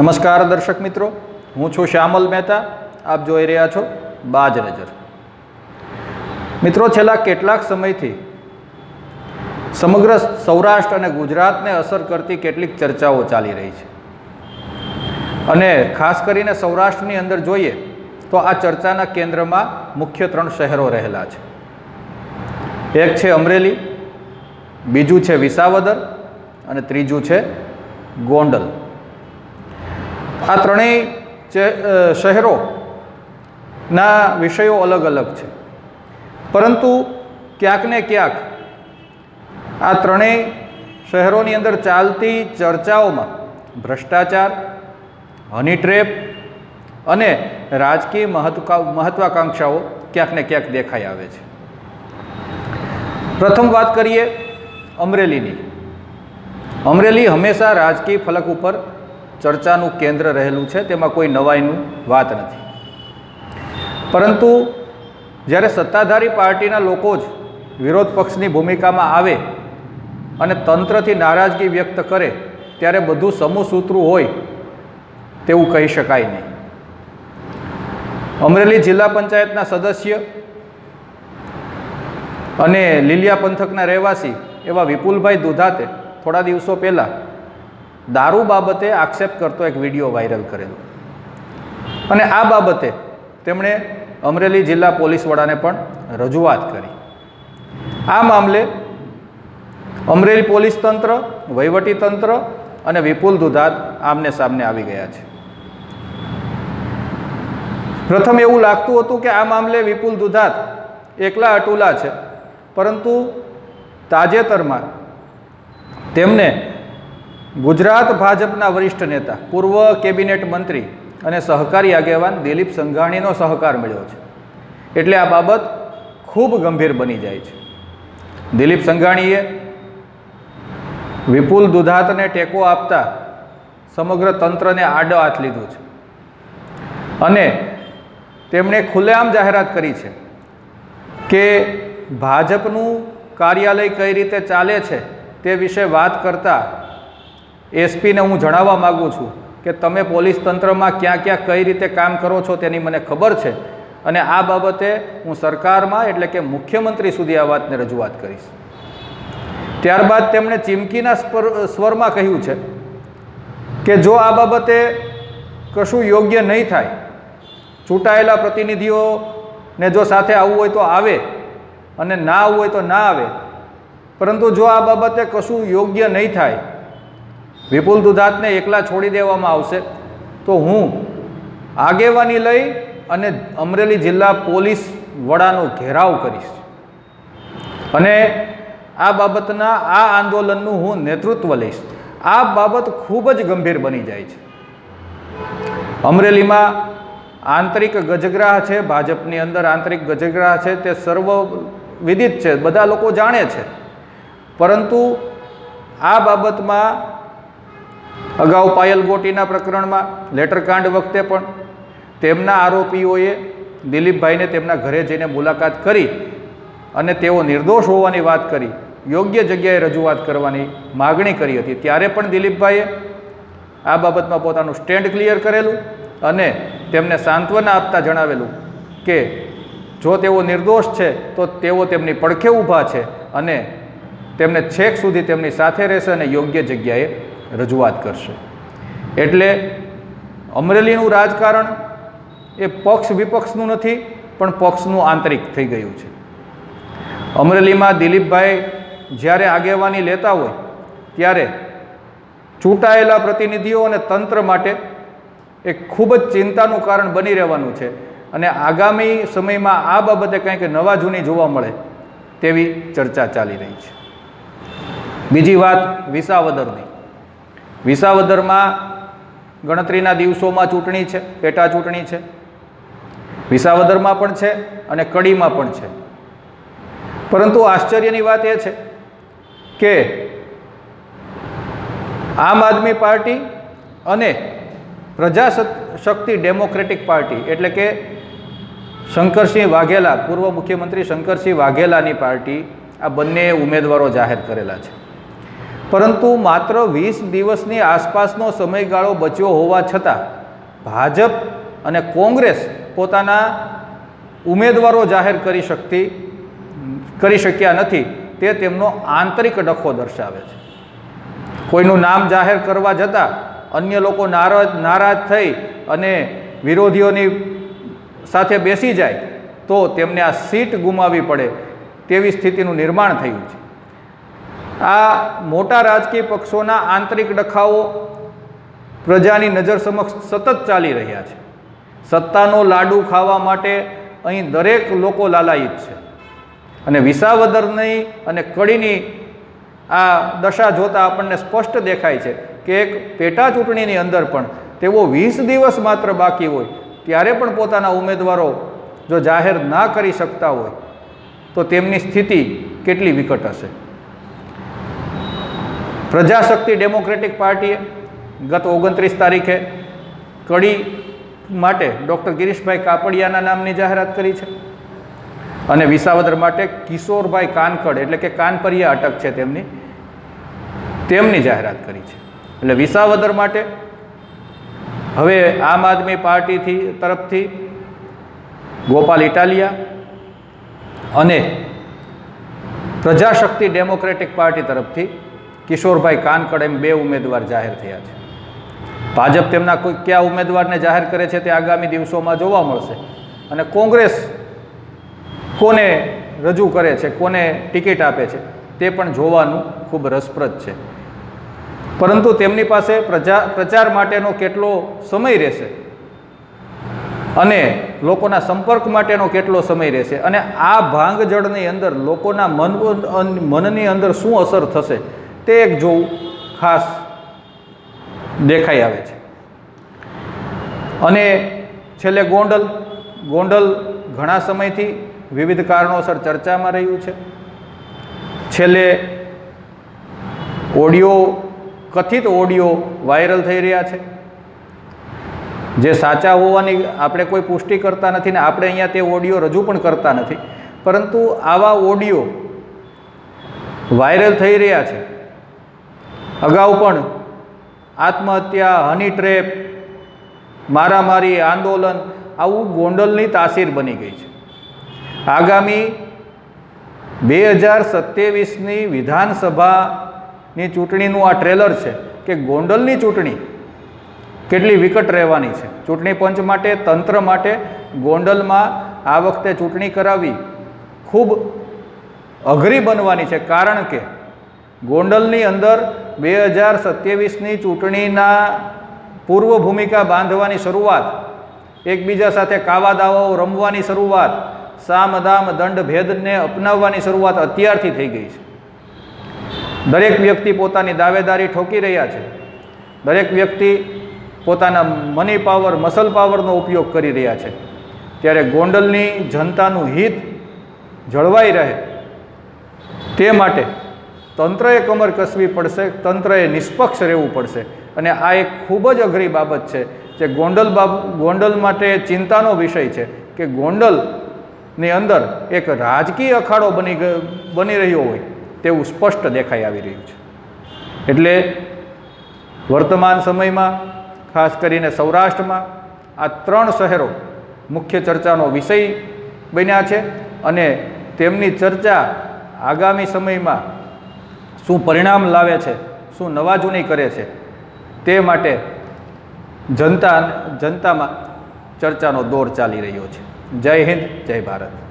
નમસ્કાર દર્શક મિત્રો, હું છું શ્યામલ મહેતા, આપ જોઈ રહ્યા છો બાજ નજર. મિત્રો, છેલ્લા કેટલાક સમયથી સમગ્ર સૌરાષ્ટ્ર અને ગુજરાતને અસર કરતી કેટલીક ચર્ચાઓ ચાલી રહી છે. અને ખાસ કરીને સૌરાષ્ટ્રની અંદર જોઈએ તો આ ચર્ચાના કેન્દ્રમાં મુખ્ય ત્રણ શહેરો રહેલા છે. એક છે અમરેલી, બીજું છે વિસાવદર અને ત્રીજું છે ગોંડલ. આ ત્રણેય શહેરોના વિષયો અલગ અલગ છે. પરંતુ ક્યાંક ને ક્યાંક આ ત્રણેય શહેરોની અંદર ચાલતી ચર્ચાઓમાં ભ્રષ્ટાચાર હની ટ્રેપ અને રાજકીય મહત્વા મહત્વાકાંક્ષાઓ ક્યાંક ને ક્યાંક દેખાઈ આવે છે. પ્રથમ વાત કરીએ અમરેલીની. અમરેલી હંમેશા રાજકીય ફલક ઉપર ચર્ચાનું કેન્દ્ર રહેલું છે, તેમાં કોઈ નવાઈનું વાત નથી. પરંતુ જ્યારે સત્તાધારી પાર્ટીના લોકો જ વિરોધ પક્ષની ભૂમિકામાં આવે અને તંત્રથી નારાજગી વ્યક્ત કરે, ત્યારે બધું સમૂહસૂત્રું હોય તેવું કહી શકાય નહીં. અમરેલી જિલ્લા પંચાયતના સદસ્ય અને લીલિયા પંથકના રહેવાસી એવા વિપુલભાઈ દુધાતે થોડા દિવસો પહેલાં દારૂ બાબતે આક્ષેપ કરતો એક વીડિયો વાયરલ કરેલો. અને આ બાબતે તેમણે અમરેલી જિલ્લા પોલીસ વડાને પણ રજૂઆત કરી. આ મામલે અમરેલી પોલીસ તંત્ર, વહીવટી તંત્ર અને વિપુલ દુધાત આમને સામને આવી ગયા છે. પ્રથમ એવું લાગતું હતું કે આ મામલે વિપુલ દુધાત એકલા અટુલા છે, પરંતુ તાજેતરમાં તેમને ગુજરાત ભાજપના વરિષ્ઠ નેતા, પૂર્વ કેબિનેટ મંત્રી અને સહકારી આગેવાન દિલીપ સંઘાણીનો સહકાર મળ્યો છે. એટલે આ બાબત ખૂબ ગંભીર બની જાય છે. દિલીપ સંઘાણીએ વિપુલ દુધાતને ટેકો આપતા સમગ્ર તંત્રને આડો હાથ લીધું છે. અને તેમણે ખુલ્લેઆમ જાહેરાત કરી છે કે ભાજપનું કાર્યાલય કઈ રીતે ચાલે છે તે વિશે વાત કરતા એસપીને હું જણાવવા માગું છું કે તમે પોલીસ તંત્રમાં ક્યાં ક્યાં કઈ રીતે કામ કરો છો તેની મને ખબર છે અને આ બાબતે હું સરકારમાં એટલે કે મુખ્યમંત્રી સુધી આ વાતને રજૂઆત કરીશ. ત્યારબાદ તેમણે ચીમકીના સ્વરમાં કહ્યું છે કે જો આ બાબતે કશું યોગ્ય નહીં થાય, ચૂંટાયેલા પ્રતિનિધિઓને જો સાથે આવવું હોય તો આવે અને ના આવવું હોય તો ના આવે, પરંતુ જો આ બાબતે કશું યોગ્ય નહીં થાય વિપુલ દુધાતને એકલા છોડી દેવામાં આવશે. તો હું આગેવાની લઈ અને અમરેલી જિલ્લા પોલીસ વડાનો ઘેરાવ કરીશ. અને આ બાબતના આ આંદોલનનું હું નેતૃત્વ લઈશ. આ બાબત ખૂબ જ ગંભીર બની જાય છે. અમરેલીમાં આંતરિક ગજગ્રાહ છે, ભાજપની અંદર આંતરિક ગજગ્રાહ છે, તે સર્વ વિદિત છે, બધા લોકો જાણે છે. પરંતુ આ બાબતમાં અગાઉ પાયલ ગોટીના પ્રકરણમાં લેટરકાંડ વખતે પણ તેમના આરોપીઓએ દિલીપભાઈને તેમના ઘરે જઈને મુલાકાત કરી અને તેઓ નિર્દોષ હોવાની વાત કરી, યોગ્ય જગ્યાએ રજૂઆત કરવાની માગણી કરી હતી. ત્યારે પણ દિલીપભાઈએ આ બાબતમાં પોતાનું સ્ટેન્ડ ક્લિયર કરેલું અને તેમને સાંત્વના આપતા જણાવેલું કે જો તેઓ નિર્દોષ છે, તો તેઓ તેમની પડખે ઊભા છે અને તેમને છેક સુધી તેમની સાથે રહેશે અને યોગ્ય જગ્યાએ રજૂઆત કરશે. એટલે અમરેલીનું રાજકારણ એ પક્ષ વિપક્ષનું નથી, પણ પક્ષનું આંતરિક થઈ ગયું છે. અમરેલીમાં દિલીપભાઈ જ્યારે આગેવાની લેતા હોય, ત્યારે ચૂંટાયેલા પ્રતિનિધિઓ અને તંત્ર માટે એ ખૂબ જ ચિંતાનું કારણ બની રહેવાનું છે અને આગામી સમયમાં આ બાબતે કંઈક નવા જૂની જોવા મળે તેવી ચર્ચા ચાલી રહી છે. બીજી વાત વિસાવદરની. વિસાવદરમાં ગણતરીના દિવસોમાં ચૂંટણી છે, પેટા ચૂંટણી છે. વિસાવદરમાં પણ છે અને કડીમાં પણ છે. પરંતુ આશ્ચર્યની વાત એ છે કે આમ આદમી પાર્ટી અને પ્રજા શક્તિ ડેમોક્રેટિક પાર્ટી એટલે કે શંકરસિંહ વાઘેલા, પૂર્વ મુખ્યમંત્રી શંકરસિંહ વાઘેલાની પાર્ટી આ બંને ઉમેદવારો જાહેર કરેલા છે. પરંતુ માત્ર વીસ દિવસની આસપાસનો સમયગાળો બચ્યો હોવા છતાં ભાજપ અને કોંગ્રેસ પોતાના ઉમેદવારો જાહેર કરી શકતી, કરી શક્યા નથી, તે તેમનો આંતરિક ડખો દર્શાવે છે. કોઈનું નામ જાહેર કરવા જતાં અન્ય લોકો નારાજ નારાજ થઈ અને વિરોધીઓની સાથે બેસી જાય તો તેમને આ સીટ ગુમાવવી પડે તેવી સ્થિતિનું નિર્માણ થયું છે. આ મોટા રાજકીય પક્ષોના આંતરિક ડખાઓ પ્રજાની નજર સમક્ષ સતત ચાલી રહ્યા છે. સત્તાનો લાડુ ખાવા માટે અહીં દરેક લોકો લાલાયિત છે. અને વિસાવદરની અને કડીની આ દશા જોતાં આપણને સ્પષ્ટ દેખાય છે કે એક પેટા ચૂંટણીની અંદર પણ તેઓ વીસ દિવસ માત્ર બાકી હોય, ત્યારે પણ પોતાના ઉમેદવારો જો જાહેર ના કરી શકતા હોય, તો તેમની સ્થિતિ કેટલી વિકટ હશે? પ્રજાશક્તિ ડેમોક્રેટિક પાર્ટીએ ગત ઓગણત્રીસ તારીખે કડી માટે ડૉક્ટર ગિરીશભાઈ કાપડિયાના નામની જાહેરાત કરી છે અને વિસાવદર માટે કિશોરભાઈ કાનકડ એટલે કે કાનપરિયા અટક છે તેમની તેમની જાહેરાત કરી છે. એટલે વિસાવદર માટે હવે આમ આદમી પાર્ટીથી તરફથી ગોપાલ ઇટાલિયા અને પ્રજાશક્તિ ડેમોક્રેટિક પાર્ટી તરફથી કિશોરભાઈ કાનકડ એમ બે ઉમેદવાર જાહેર થયા છે. ભાજપ તેમના કોઈ કયા ઉમેદવારને જાહેર કરે છે તે આગામી દિવસોમાં જોવા મળશે. અને કોંગ્રેસ કોને રજૂ કરે છે, કોને ટિકિટ આપે છે તે પણ જોવાનું ખૂબ રસપ્રદ છે. પરંતુ તેમની પાસે પ્રજા, પ્રચાર માટેનો કેટલો સમય રહેશે? અને લોકોના સંપર્ક માટેનો કેટલો સમય રહેશે? અને આ ભાંગજળની અંદર લોકોના મન, મનની અંદર શું અસર થશે? તે એક જોવું ખાસ દેખાઈ આવે છે. અને છેલ્લે ગોંડલ. ગોંડલ ઘણા સમયથી વિવિધ કારણોસર ચર્ચામાં રહ્યું છે. છેલ્લે ઓડિયો, કથિત ઓડિયો વાયરલ થઈ રહ્યા છે. જે સાચા હોવાની આપણે કોઈ પુષ્ટિ કરતા નથી ને આપણે અહીંયા તે ઓડિયો રજૂ પણ કરતા નથી. પરંતુ આવા ઓડિયો વાયરલ થઈ રહ્યા છે. અગાઉ પણ આત્મહત્યા હની ટ્રેપ મારામારી, આંદોલન આવું ગોંડલની તાસીર બની ગઈ છે. આગામી બે હજાર સત્યાવીસની વિધાનસભાની ચૂંટણીનું આ ટ્રેલર છે કે ગોંડલની ચૂંટણી કેટલી વિકટ રહેવાની છે. ચૂંટણી પંચ માટે, તંત્ર માટે ગોંડલમાં આ વખતે ચૂંટણી કરાવવી ખૂબ અઘરી બનવાની છે કારણ કે ગોંડલની અંદર બે હજાર સત્યાવીસની ચૂંટણીના પૂર્વ ભૂમિકા બાંધવાની શરૂઆત, એકબીજા સાથે કાવા દાવાઓ રમવાની શરૂઆત સામ દામ દંડ ભેદને અપનાવવાની શરૂઆત અત્યારથી થઈ ગઈ છે. દરેક વ્યક્તિ પોતાની દાવેદારી ઠોકી રહ્યા છે. દરેક વ્યક્તિ પોતાના મની પાવર મસલ પાવરનો ઉપયોગ કરી રહ્યા છે. ત્યારે ગોંડલની જનતાનું હિત જળવાઈ રહે તે માટે તંત્રએ કમર કસવી પડશે, તંત્રએ નિષ્પક્ષ રહેવું પડશે. અને આ એક ખૂબ જ અઘરી બાબત છે જે ગોંડલ બાબ, ગોંડલ માટે ચિંતાનો વિષય છે કે ગોંડલની અંદર એક રાજકીય અખાડો બની બની રહ્યો હોય તેવું સ્પષ્ટ દેખાઈ આવી રહ્યું છે. એટલે વર્તમાન સમયમાં, ખાસ કરીને સૌરાષ્ટ્રમાં, આ ત્રણ શહેરો મુખ્ય ચર્ચાનો વિષય બન્યા છે અને તેમની ચર્ચા આગામી સમયમાં શું પરિણામ લાવે છે, શું નવાજૂની કરે છે, તે માટે જનતા જનતામાં ચર્ચાનો દોર ચાલી રહ્યો છે. જય હિન્દ, જય ભારત.